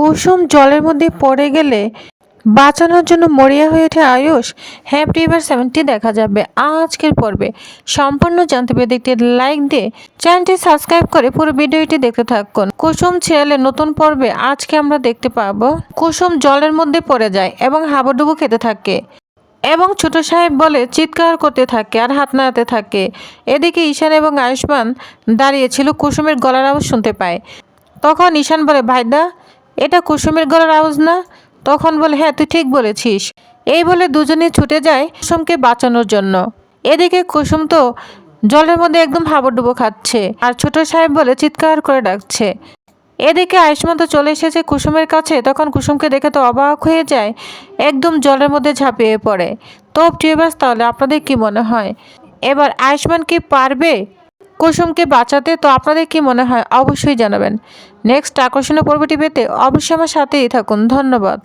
কুসুম জলের মধ্যে পড়ে গেলে বাঁচানোর জন্য মরিয়া হয়ে ওঠে আয়ুষ। হ্যাপি এবার সেভেন্টি দেখা যাবে আজকের পর্বে। সম্পূর্ণ জানতে পেরে দেখতে লাইক দিয়ে চ্যানেলটি সাবস্ক্রাইব করে পুরো ভিডিওটি দেখতে থাকুন। কুসুম সিরিয়ালের নতুন পর্বে আজকে আমরা দেখতে পাবো কুসুম জলের মধ্যে পড়ে যায় এবং হাবুডুবু খেতে থাকে এবং ছোট সাহেব বলে চিৎকার করতে থাকে আর হাত নাড়াতে থাকে। এদিকে ঈশান এবং আয়ুষ্মান দাঁড়িয়েছিল কুসুমের গলার আওয়াজ শুনতে পায়। তখন ঈশান বলে, ভাইদা এটা কুসুমের গলার আওয়াজ না? তখন বলে হ্যাঁ তুই ঠিক বলেছিস। এই বলে দুজনে ছুটে যায় কুসুমকে বাঁচানোর জন্য। এদিকে কুসুম তো জলের মধ্যে একদম হাবুডুবু খাচ্ছে আর ছোট সাহেব বলে চিৎকার করে ডাকছে। এদিকে আয়ুষ্মান তো চলে এসেছে কুসুমের কাছে। তখন কুসুমকে দেখে তো অবাক হয়ে যায়, একদম জলের মধ্যে ঝাঁপিয়ে পড়ে। তো টিউবার্স তাহলে আপনাদের কি মনে হয়? এবার আয়ুষ্মান কি পারবে? কুসুমকে বাঁচাতে, তো আপনাদের কি মনে হয়? অবশ্যই জানাবেন। নেক্সট আকর্ষণীয় পর্বটি পেতে অবশ্যই আমার সাথেই থাকুন। ধন্যবাদ।